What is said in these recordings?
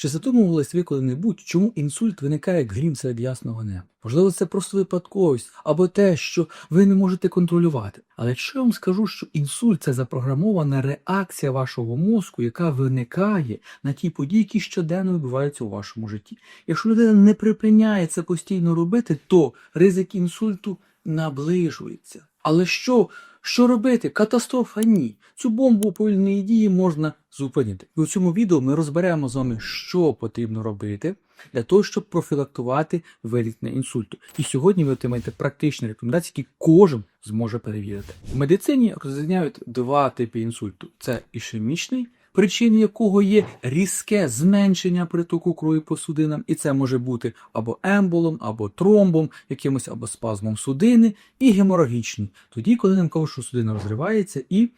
Чи задумувались ви коли-небудь, чому інсульт виникає як грім серед ясного неба? Можливо, це просто випадковість або те, що ви не можете контролювати. Але якщо я вам скажу, що інсульт це запрограмована реакція вашого мозку, яка виникає на ті події, які щоденно відбуваються у вашому житті. Якщо людина не припиняє це постійно робити, то ризик інсульту наближується. Але що, що робити? Катастрофа ні. Цю бомбу повільної дії можна зупинити. І у цьому відео ми розберемо з вами, що потрібно робити для того, щоб профілактувати виникнення інсульту. І сьогодні ви отримаєте практичні рекомендації, які кожен зможе перевірити. В медицині розрізняють два типи інсульту: це ішемічний. Причиною якого є різке зменшення притоку крові по судинам, і це може бути або емболом, або тромбом, якимось або спазмом судини, і геморагічний. Тоді, коли лимфова судина розривається і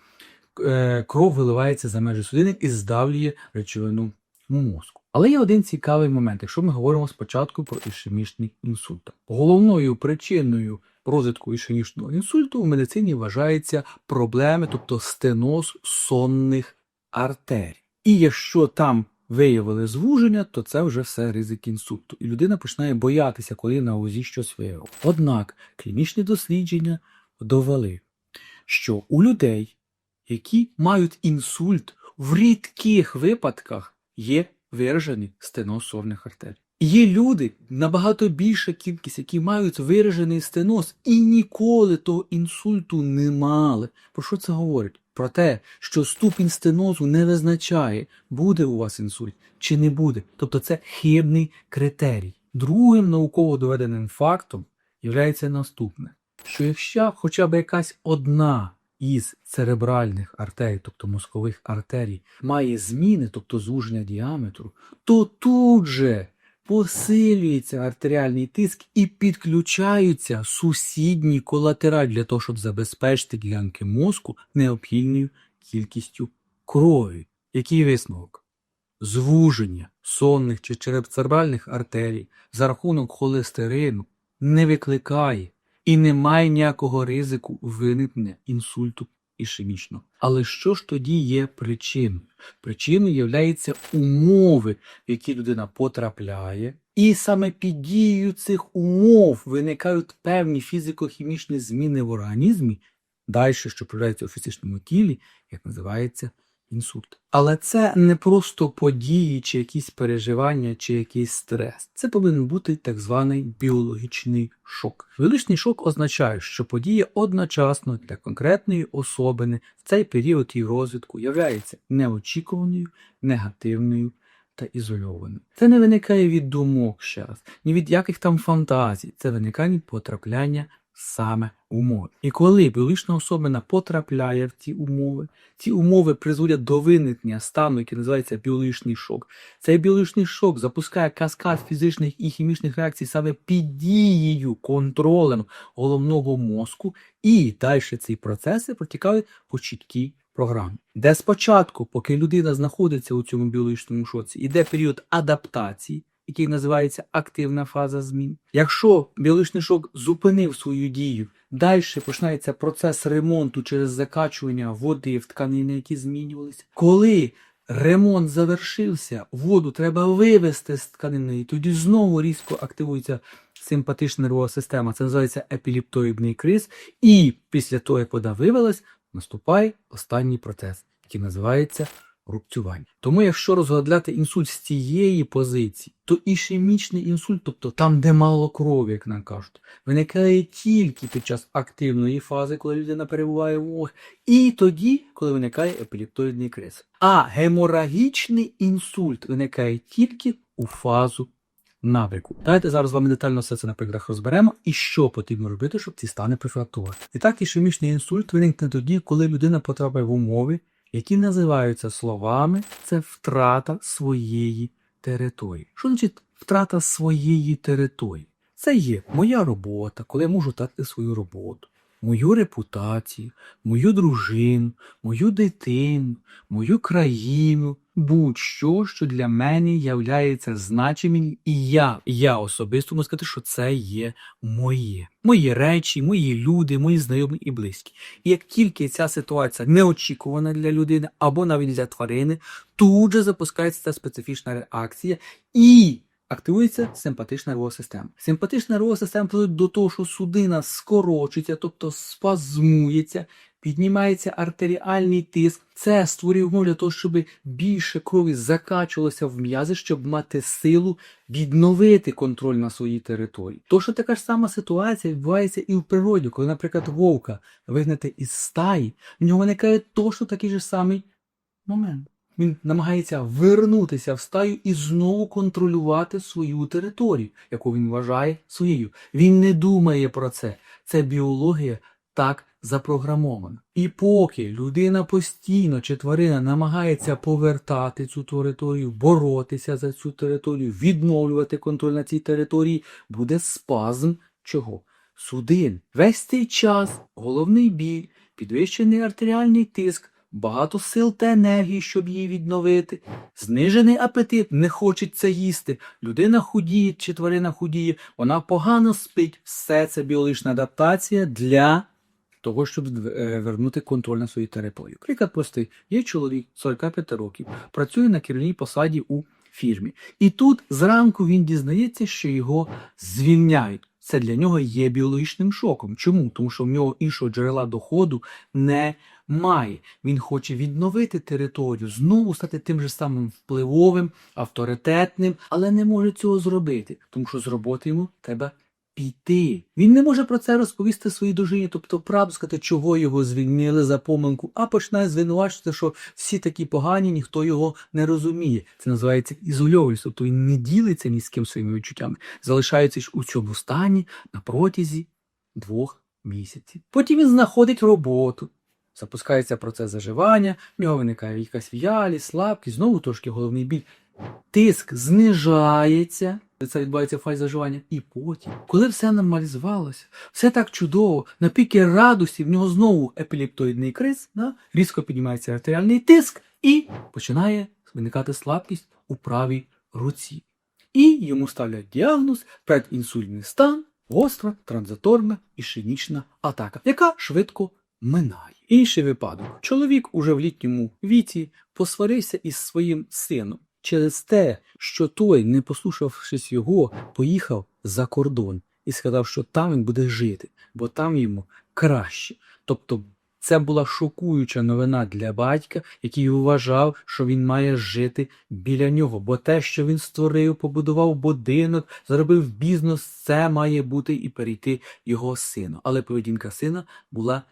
е, кров виливається за межі судини і здавлює речовину мозку. Але є один цікавий момент, якщо ми говоримо спочатку про ішемічний інсульт. Головною причиною розвитку ішемічного інсульту в медицині вважається проблеми, тобто стеноз сонних артерій. І якщо там виявили звуження, то це вже все ризик інсульту. І людина починає боятися, коли на УЗІ щось виявив. Однак клінічні дослідження довели, що у людей, які мають інсульт, в рідких випадках є виражений стеноз сонних артерій. Є люди, набагато більша кількість, які мають виражений стеноз і ніколи того інсульту не мали. Про що це говорить? Про те, що ступінь стенозу не визначає, буде у вас інсульт чи не буде. Тобто це хибний критерій. Другим науково доведеним фактом є наступне: що якщо хоча б якась одна із церебральних артерій, тобто мозкових артерій, має зміни, тобто звуження діаметру, то тут же посилюється артеріальний тиск і підключаються сусідні колатераль для того, щоб забезпечити ділянки мозку необхідною кількістю крові. Який висновок? Звуження сонних чи черепцербальних артерій за рахунок холестерину не викликає і немає ніякого ризику виникнення інсульту ішемічного. Але що ж тоді є причиною? Причиною є умови, в які людина потрапляє, і саме під дією цих умов виникають певні фізико-хімічні зміни в організмі, далі, що проявляється у фізичному тілі, як називається інсульт. Але це не просто події, чи якісь переживання, чи якийсь стрес. Це повинен бути так званий біологічний шок. Біологічний шок означає, що подія одночасно для конкретної особини в цей період її розвитку являється неочікуваною, негативною. Та ізольованою. Це не виникає від думок ще раз, ні від яких там фантазій. Це виникає від потрапляння саме умови. І коли біологічна особина потрапляє в ці умови, ці умови призводять до виникнення стану, який називається біологічний шок. Цей біологічний шок запускає каскад фізичних і хімічних реакцій саме під дією контролем головного мозку, і далі ці процеси протікають по чіткій програмі. Де спочатку, поки людина знаходиться у цьому біологічному шоці, іде період адаптації який називається активна фаза змін. Якщо біологічний шок зупинив свою дію, далі починається процес ремонту через закачування води в тканини, які змінювалися. Коли ремонт завершився, воду треба вивести з тканини, і тоді знову різко активується симпатична нервова система. Це називається епіліптоїдний криз. І після того, як вода вивелась, наступає останній процес, який називається рубцювання. Тому, якщо розглядати інсульт з цієї позиції, то ішемічний інсульт, тобто там, де мало крові, як нам кажуть, виникає тільки під час активної фази, коли людина перебуває в умовах, і тоді, коли виникає епіліптоїдний криз. А геморагічний інсульт виникає тільки у фазу набряку. Давайте зараз з вами детально все це на прикладах розберемо і що потрібно робити, щоб ці стани профілактувати. І так, ішемічний інсульт виникне тоді, коли людина потрапляє в умови, які називаються словами це втрата своєї території. Що значить втрата своєї території? Це є моя робота, коли я можу втратити свою роботу, мою репутацію, мою дружину, мою дитину, мою країну, будь-що, що для мене являється значимим, і я, я особисто можу сказати, що це є моє. Мої речі, мої люди, мої знайомі і близькі. І як тільки ця ситуація неочікувана для людини або навіть для тварини, тут же запускається ця специфічна реакція і активується симпатична нервова система. Симпатична нервова система до того, що судина скорочується, тобто спазмується, піднімається артеріальний тиск. Це створює умови для того, щоб більше крові закачувалося в м'язи, щоб мати силу відновити контроль на своїй території. Точно така ж сама ситуація відбувається і в природі, коли, наприклад, вовка вигнати із стаї, в нього виникає точно такий же самий момент. Він намагається вернутися в стаю і знову контролювати свою територію, яку він вважає своєю. Він не думає про це. Це біологія так запрограмована. І поки людина постійно чи тварина намагається повертати цю територію, боротися за цю територію, відновлювати контроль на цій території, буде спазм чого? Судин. Весь цей час головний біль, підвищений артеріальний тиск, багато сил та енергії, щоб її відновити, знижений апетит, не хочеться їсти. Людина худіє чи тварина худіє, вона погано спить. Все це біологічна адаптація для того, щоб е, вернути контроль на свою територію. Приклад простий: є чоловік 45 років, працює на керівній посаді у фірмі. І тут зранку він дізнається, що його звільняють. Це для нього є біологічним шоком. Чому? Тому що в нього іншого джерела доходу немає. Він хоче відновити територію, знову стати тим же самим впливовим, авторитетним, але не може цього зробити, тому що з роботи йому треба піти. Він не може про це розповісти своїй дружині, тобто правду сказати, чого його звільнили за помилку, а починає звинувачувати, що всі такі погані, ніхто його не розуміє. Це називається ізольовуюсь, тобто він не ділиться ні з ким своїми відчуттями, залишається ж у цьому стані на протязі двох місяців. Потім він знаходить роботу. Запускається процес заживання, в нього виникає якась в'ялість, слабкість, знову трошки головний біль. Тиск знижається, це відбувається в заживання. І потім, коли все нормалізувалося, все так чудово, на піки радості, в нього знову епілептоїдний криз, да? різко піднімається артеріальний тиск і починає виникати слабкість у правій руці. І йому ставлять діагноз предінсульний стан, гостра транзиторна ішемічна атака, яка швидко минає. Інший випадок. Чоловік уже в літньому віці посварився із своїм сином через те, що той, не послухавшись його, поїхав за кордон і сказав, що там він буде жити, бо там йому краще. Тобто це була шокуюча новина для батька, який вважав, що він має жити біля нього, бо те, що він створив, побудував будинок, зробив бізнес, це має бути і перейти його сину. Але поведінка сина була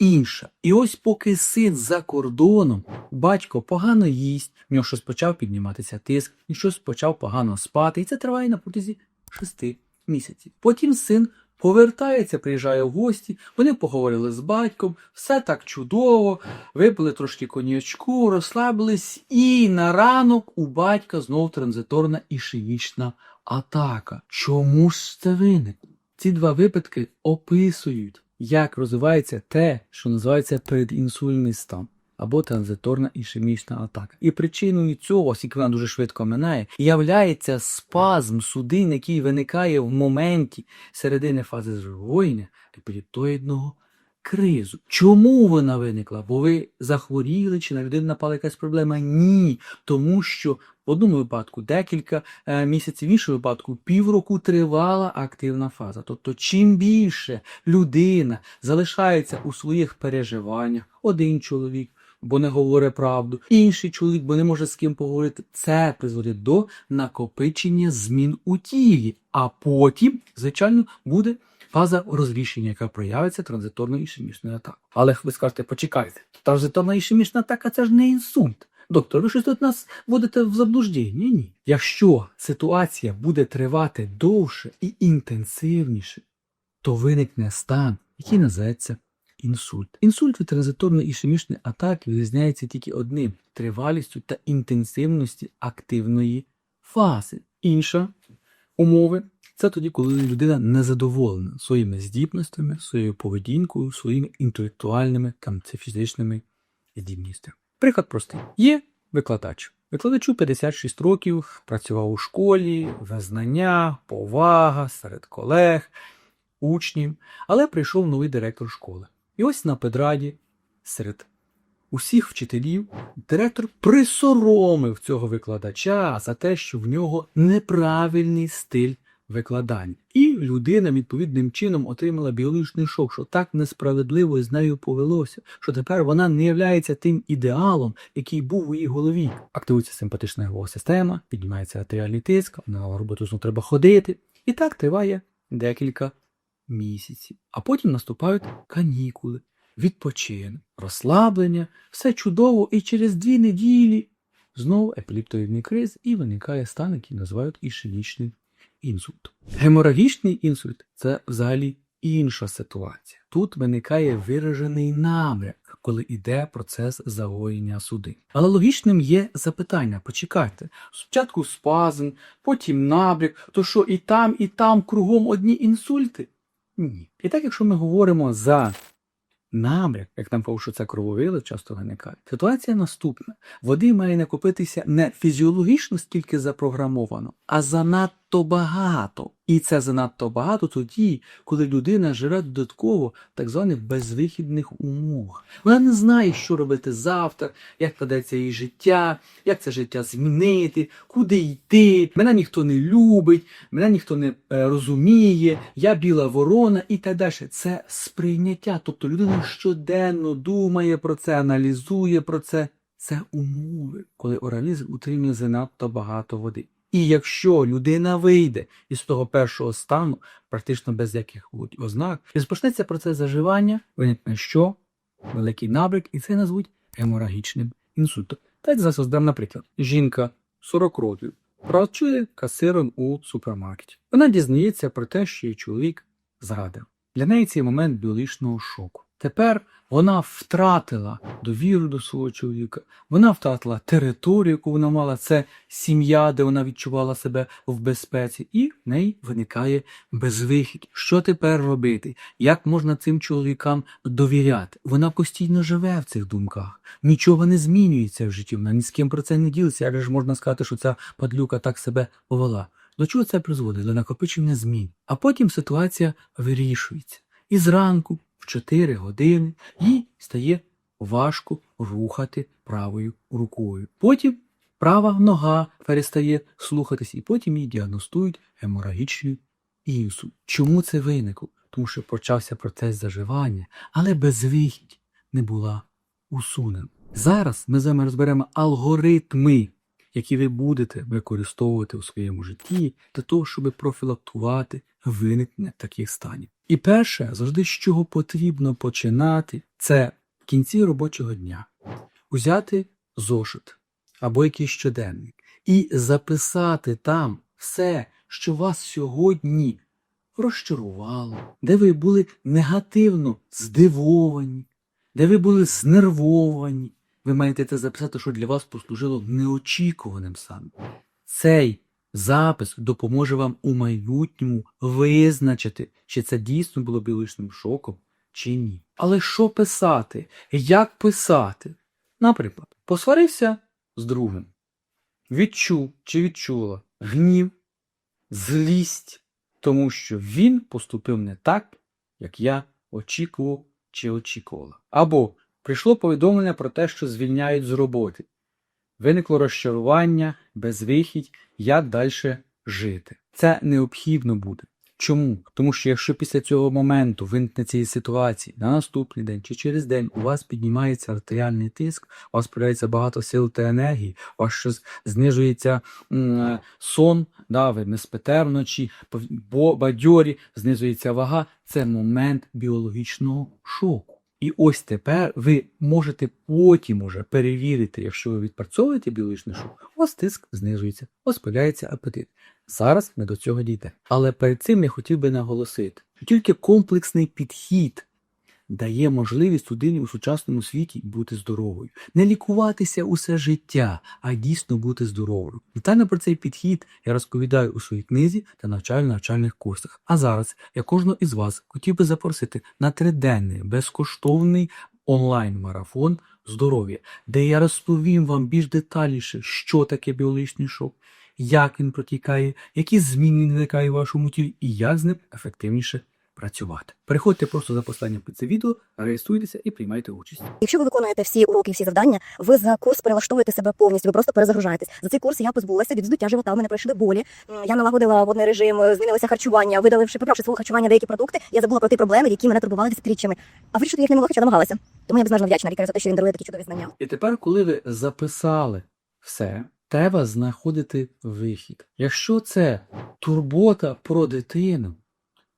інша. І ось поки син за кордоном, батько погано їсть, в нього щось почав підніматися тиск, він щось почав погано спати, і це триває на протязі шести місяців. Потім син повертається, приїжджає в гості, вони поговорили з батьком, все так чудово, випили трошки коньячку, розслабились, і на ранок у батька знов транзиторна ішемічна атака. Чому ж це виникло? Ці два випадки описують, як розвивається те, що називається передінсульний стан. Або транзиторна ішемічна атака. І причиною цього, оскільки вона дуже швидко минає, являється спазм судин, який виникає в моменті середини фази зруйнення епіліптоїдного кризу. Чому вона виникла? Бо ви захворіли чи на людину напала якась проблема? Ні. Тому що в одному випадку декілька е, місяців, в іншому випадку півроку тривала активна фаза. Тобто, чим більше людина залишається у своїх переживаннях, один чоловік. Бо не говорить правду, інший чоловік, бо не може з ким поговорити. Це призводить до накопичення змін у тілі. А потім, звичайно, буде фаза розрішення, яка проявиться транзиторною ішемічною атакою. Але ви скажете, почекайте, транзиторна ішемічна атака це ж не інсульт. Доктор, ви щось тут нас вводите в заблуждення? Ні. Якщо ситуація буде тривати довше і інтенсивніше, то виникне стан, який називається інсульт. Інсульт від транзиторної ішемічної атаки відрізняється тільки одним тривалістю та інтенсивністю активної фази. Інша умови це тоді, коли людина незадоволена своїми здібностями, своєю поведінкою, своїми інтелектуальними там, чи фізичними здібностями. Приклад простий. Є викладач. Викладачу 56 років, працював у школі, визнання, повага серед колег, учнів, але прийшов новий директор школи. І ось на педраді серед усіх вчителів директор присоромив цього викладача за те, що в нього неправильний стиль викладання. І людина відповідним чином отримала біологічний шок, що так несправедливо з нею повелося, що тепер вона не являється тим ідеалом, який був у її голові. Активується симпатична нервова система, піднімається артеріальний тиск, на роботу знову треба ходити. І так триває декілька місяців. А потім наступають канікули, відпочинок, розслаблення, все чудово, і через дві неділі знову епіліптоїдний криз і виникає стан, який називають ішемічним інсультом. Геморагічний інсульт це взагалі інша ситуація. Тут виникає виражений намряк, коли йде процес загоєння судин. Але логічним є запитання: почекайте, спочатку спазм, потім набряк, то що і там, і там кругом одні інсульти? Ні. І так, якщо ми говоримо за набряк, як нам що це крововилив часто виникає, ситуація наступна: води має накопитися не фізіологічно стільки запрограмовано, а занадто багато. І це занадто багато тоді, коли людина живе додатково в так званих безвихідних умовах. Вона не знає, що робити завтра, як кладеться її життя, як це життя змінити, куди йти. Мене ніхто не любить, мене ніхто не е, розуміє, я біла ворона і так далі. Це сприйняття. Тобто людина щоденно думає про це, аналізує про це. Це умови, коли організм утримує занадто багато води. І якщо людина вийде із того першого стану, практично без яких ознак, розпочнеться процес заживання, виникне що? Великий набрик, і це назвуть геморагічним інсультом. Давайте зараз роздам, наприклад, жінка 40 років працює касиром у супермаркеті. Вона дізнається про те, що її чоловік зрадив. Для неї цей момент біологічного шоку. Тепер вона втратила довіру до свого чоловіка, вона втратила територію, яку вона мала, це сім'я, де вона відчувала себе в безпеці, і в неї виникає безвихідь. Що тепер робити? Як можна цим чоловікам довіряти? Вона постійно живе в цих думках, нічого не змінюється в житті, вона ні з ким про це не ділиться. Як ж можна сказати, що ця падлюка так себе повела? До чого це призводить? До накопичення змін. А потім ситуація вирішується. І зранку в 4 години їй стає важко рухати правою рукою. Потім права нога перестає слухатись, і потім їй діагностують геморагічний інсульт. Чому це виникло? Тому що почався процес заживання, але безвихідь не була усунена. Зараз ми з вами розберемо алгоритми, які ви будете використовувати у своєму житті для того, щоб профілактувати виникнення таких станів. І перше, завжди з чого потрібно починати, це в кінці робочого дня узяти зошит або якийсь щоденник і записати там все, що вас сьогодні розчарувало, де ви були негативно здивовані, де ви були знервовані. Ви маєте це записати, що для вас послужило неочікуваним саме. Цей запис допоможе вам у майбутньому визначити, чи це дійсно було біологічним шоком, чи ні. Але що писати? Як писати? Наприклад, посварився з другим, відчув чи відчула гнів, злість, тому що він поступив не так, як я очікував чи очікувала. Або прийшло повідомлення про те, що звільняють з роботи. Виникло розчарування, безвихідь, як далі жити. Це необхідно буде. Чому? Тому що якщо після цього моменту виникне цієї ситуації на наступний день чи через день у вас піднімається артеріальний тиск, у вас появляється багато сил та енергії, у вас щось знижується м, сон, да, ви не спите вночі, бадьорі, знизується вага, це момент біологічного шоку. І ось тепер ви можете потім уже перевірити, якщо ви відпрацьовуєте біологічний шок, у тиск знижується, у появляється апетит. Зараз ми до цього дійдемо. Але перед цим я хотів би наголосити, що тільки комплексний підхід дає можливість людині у сучасному світі бути здоровою, не лікуватися усе життя, а дійсно бути здоровою. Детально про цей підхід я розповідаю у своїй книзі та навчально-навчальних курсах. А зараз я кожного із вас хотів би запросити на триденний безкоштовний онлайн-марафон здоров'я, де я розповім вам більш детальніше, що таке біологічний шок, як він протікає, які зміни виникають в вашому тілі і як з ним ефективніше працювати. Переходьте просто за посланням під це відео, реєструйтеся і приймайте участь. Якщо ви виконуєте всі уроки, всі завдання, ви за курс перелаштовуєте себе повністю, ви просто перезагружаєтесь. За цей курс я позбулася від вздуття живота, у мене пройшли болі. Я налагодила водний режим, е, змінилося харчування, видаливши, поправши свого харчування деякі продукти. Я забула про ті проблеми, які мене турбували десятиріччями. А вирішити їх не могла, хоча намагалася. Тому я безмежно вдячна лікарю за те, що він дарує такі чудові знання. І тепер, коли ви записали все, треба знаходити вихід. Якщо це турбота про дитину,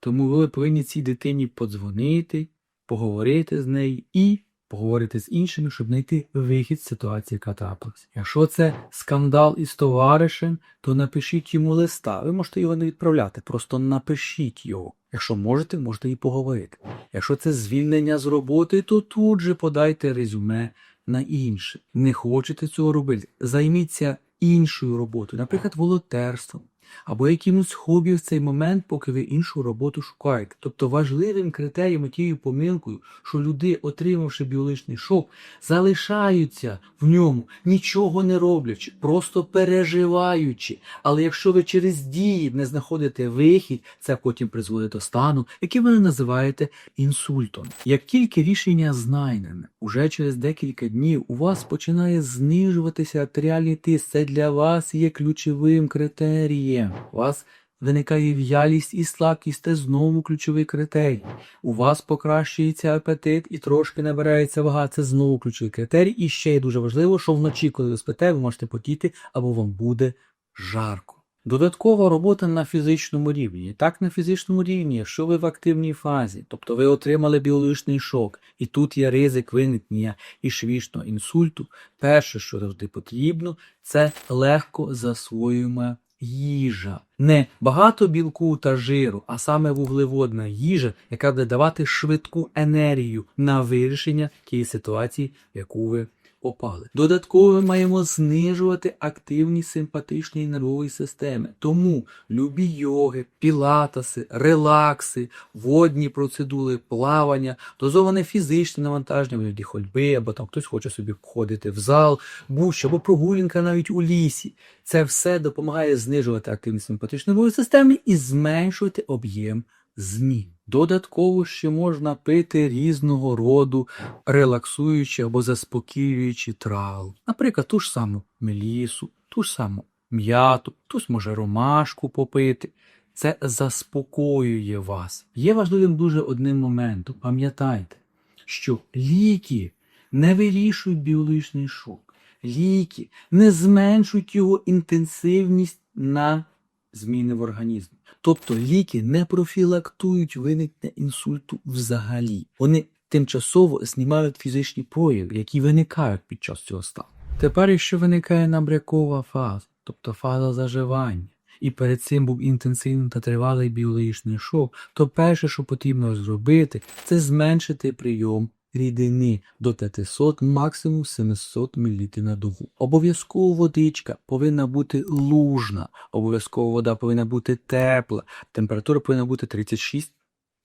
тому ви повинні цій дитині подзвонити, поговорити з нею і поговорити з іншими, щоб знайти вихід з ситуації, яка трапилася. Якщо це скандал із товаришем, то напишіть йому листа. Ви можете його не відправляти, просто напишіть його. Якщо можете, можете і поговорити. Якщо це звільнення з роботи, то тут же подайте резюме на інше. Не хочете цього робити, займіться іншою роботою, наприклад, волонтерством. Або якимось хобі в цей момент, поки ви іншу роботу шукаєте. Тобто важливим критерієм тією помилкою, що люди, отримавши біологічний шок, залишаються в ньому, нічого не роблячи, просто переживаючи. Але якщо ви через дії не знаходите вихід, це потім призводить до стану, який ви називаєте інсультом. Як тільки рішення знайдене, уже через декілька днів у вас починає знижуватися артеріальний тиск. Це для вас є ключовим критерієм. У вас виникає в'ялість і слабкість, це знову ключовий критерій. У вас покращується апетит і трошки набирається вага, це знову ключовий критерій. І ще є дуже важливо, що вночі, коли ви спите, ви можете потіти або вам буде жарко. Додаткова робота на фізичному рівні. Так, на фізичному рівні, якщо ви в активній фазі, тобто ви отримали біологічний шок, і тут є ризик виникнення ішвічного інсульту, перше, що завжди потрібно, це легко засвоюємо їжа. Не багато білку та жиру, а саме вуглеводна їжа, яка буде давати швидку енергію на вирішення тієї ситуації, яку ви попали. Додатково ми маємо знижувати активність симпатичної нервової системи. Тому любі йоги, пілатеси, релакси, водні процедури, плавання, дозоване фізичне навантаження, вигляді ходьби, або там хтось хоче собі ходити в зал, будь-що, або прогулянка навіть у лісі. Це все допомагає знижувати активність симпатичної нервової системи і зменшувати об'єм змін. Додатково ще можна пити різного роду релаксуючі або заспокоюючі трави. Наприклад, ту ж саму мелісу, ту ж саму м'яту, хтось може ромашку попити. Це заспокоює вас. Є важливим дуже одним моментом. Пам'ятайте, що ліки не вирішують біологічний шок. Ліки не зменшують його інтенсивність на зміни в організмі. Тобто ліки не профілактують виникнення інсульту взагалі. Вони тимчасово знімають фізичні прояви, які виникають під час цього стану. Тепер, якщо виникає набрякова фаза, тобто фаза заживання, і перед цим був інтенсивний та тривалий біологічний шок, то перше, що потрібно зробити, це зменшити прийом рідини до 500, максимум 700 мл на добу. Обов'язково водичка повинна бути лужна, обов'язково вода повинна бути тепла, температура повинна бути 36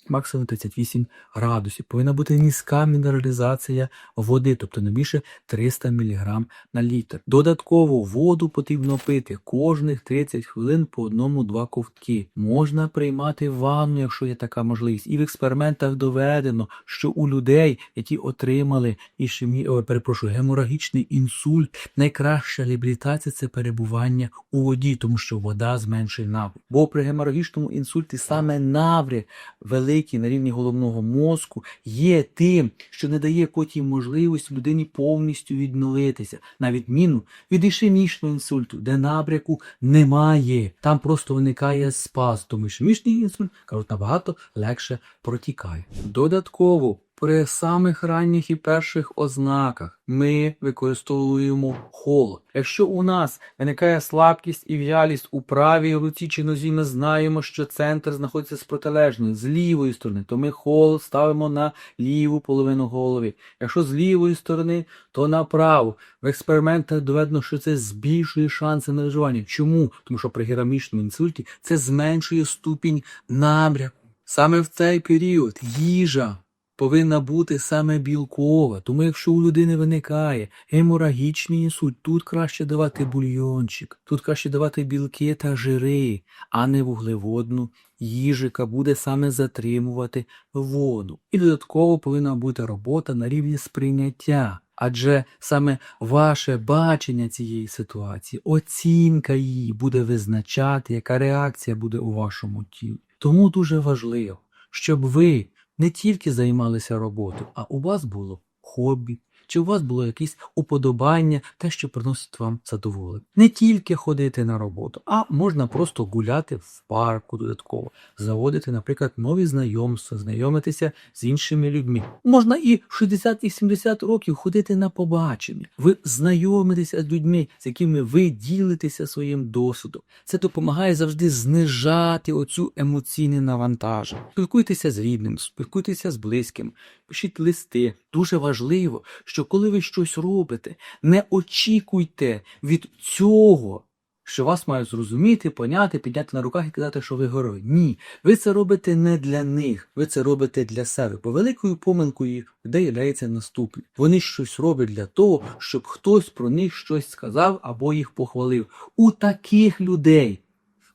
максимум 38 градусів. Повинна бути низька мінералізація води, тобто не більше 300 мг на літр. Додатково воду потрібно пити кожних 30 хвилин по одному-два ковтки. Можна приймати ванну, якщо є така можливість. І в експериментах доведено, що у людей, які отримали ішемі... о, перепрошую, геморагічний інсульт, найкраща реабілітація це перебування у воді, тому що вода зменшує напрям. Бо при геморагічному інсульті саме навряк великий на рівні головного мозку є тим, що не дає котій можливість людині повністю відновитися, на відміну від ішемічного інсульту, де набряку немає. Там просто виникає спаз, тому що ішемічний інсульт, кажуть, набагато легше протікає. Додатково при самих ранніх і перших ознаках ми використовуємо холод. Якщо у нас виникає слабкість і в'ялість у правій руці чи нозі, ми знаємо, що центр знаходиться з протилежної, з лівої сторони, то ми холод ставимо на ліву половину голови. Якщо з лівої сторони, то на праву. В експериментах доведено, що це збільшує шанси на виживання. Чому? Тому що при герамічному інсульті це зменшує ступінь набряку. Саме в цей період їжа повинна бути саме білкова. Тому якщо у людини виникає геморагічний інсульт, тут краще давати бульйончик, тут краще давати білки та жири, а не вуглеводну їжу, яка буде саме затримувати воду. І додатково повинна бути робота на рівні сприйняття. Адже саме ваше бачення цієї ситуації, оцінка її буде визначати, яка реакція буде у вашому тілі. Тому дуже важливо, щоб ви не тільки займалися роботою, а у вас було хобі, чи у вас було якесь уподобання, те, що приносить вам задоволення. Не тільки ходити на роботу, а можна просто гуляти в парку додатково, заводити, наприклад, нові знайомства, знайомитися з іншими людьми. Можна і 60 і 70 років ходити на побачення. Ви знайомитеся з людьми, з якими ви ділитеся своїм досвідом. Це допомагає завжди знижати оцю емоційне навантаження. Спілкуйтеся з рідним, спілкуйтеся з близьким, пишіть листи. Дуже важливо, що коли ви щось робите, не очікуйте від цього, що вас мають зрозуміти, поняти, підняти на руках і казати, що ви герой. Ні, ви це робите не для них, ви це робите для себе. Бо великою помилкою людей являється наступне. Вони щось роблять для того, щоб хтось про них щось сказав або їх похвалив. У таких людей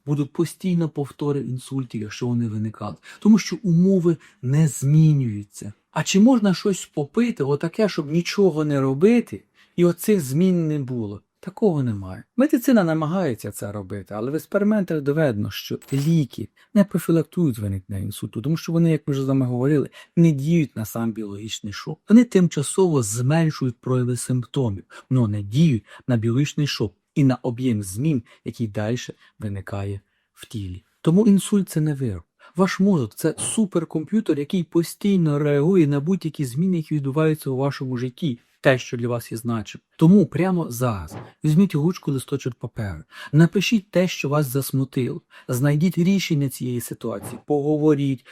будуть постійно повтори інсультів, якщо вони виникали, тому що умови не змінюються. А чи можна щось попити, отаке, щоб нічого не робити, і оцих змін не було? Такого немає. Медицина намагається це робити, але в експериментах доведено, що ліки не профілактують виникнення інсульту, тому що вони, як ми вже з вами говорили, не діють на сам біологічний шок. Вони тимчасово зменшують прояви симптомів, але не діють на біологічний шок і на об'єм змін, який далі виникає в тілі. Тому інсульт це не вирок. Ваш мозок це суперкомп'ютер, який постійно реагує на будь-які зміни, які відбуваються у вашому житті. Те, що для вас є значим. Тому прямо зараз візьміть ручку листочок паперу, напишіть те, що вас засмутило, знайдіть рішення цієї ситуації, поговоріть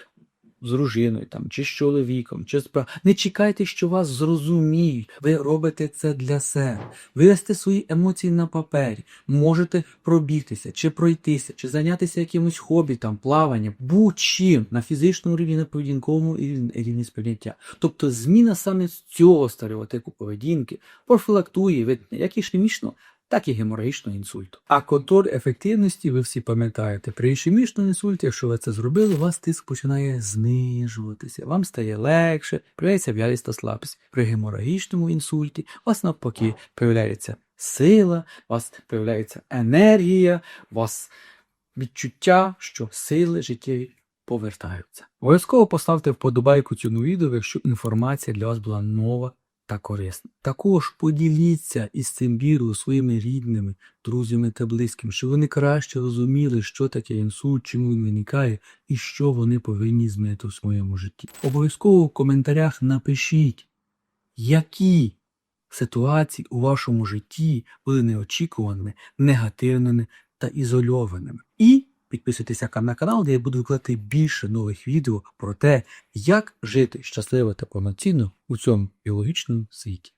з дружиною там, чи з чоловіком, чи з Не чекайте, що вас зрозуміють. Ви робите це для себе. Вивести свої емоції на папері. Можете пробігтися, чи пройтися, чи зайнятися якимось хобі, там, плаванням, будь-чим на фізичному рівні, на поведінковому рівні, сприйняття. Тобто зміна саме з цього стереотипу поведінки профілактує від як ішемічного, так і геморагічного інсульту. А контроль ефективності, ви всі пам'ятаєте, при ішемічному інсульті, якщо ви це зробили, у вас тиск починає знижуватися, вам стає легше, проявляється вялість та слабкість. При геморагічному інсульті у вас навпаки проявляється сила, у вас проявляється енергія, у вас відчуття, що сили життєві повертаються. Обов'язково поставте вподобайку цьому відео, якщо інформація для вас була нова та корисна. Також поділіться із цим відео своїми рідними, друзями та близькими, щоб вони краще розуміли, що таке інсульт, чому він виникає і що вони повинні змінити в своєму житті. Обов'язково в коментарях напишіть, які ситуації у вашому житті були неочікуваними, негативними та ізольованими. І підписуйтеся на канал, де я буду викладати більше нових відео про те, як жити щасливо та повноцінно у цьому біологічному світі.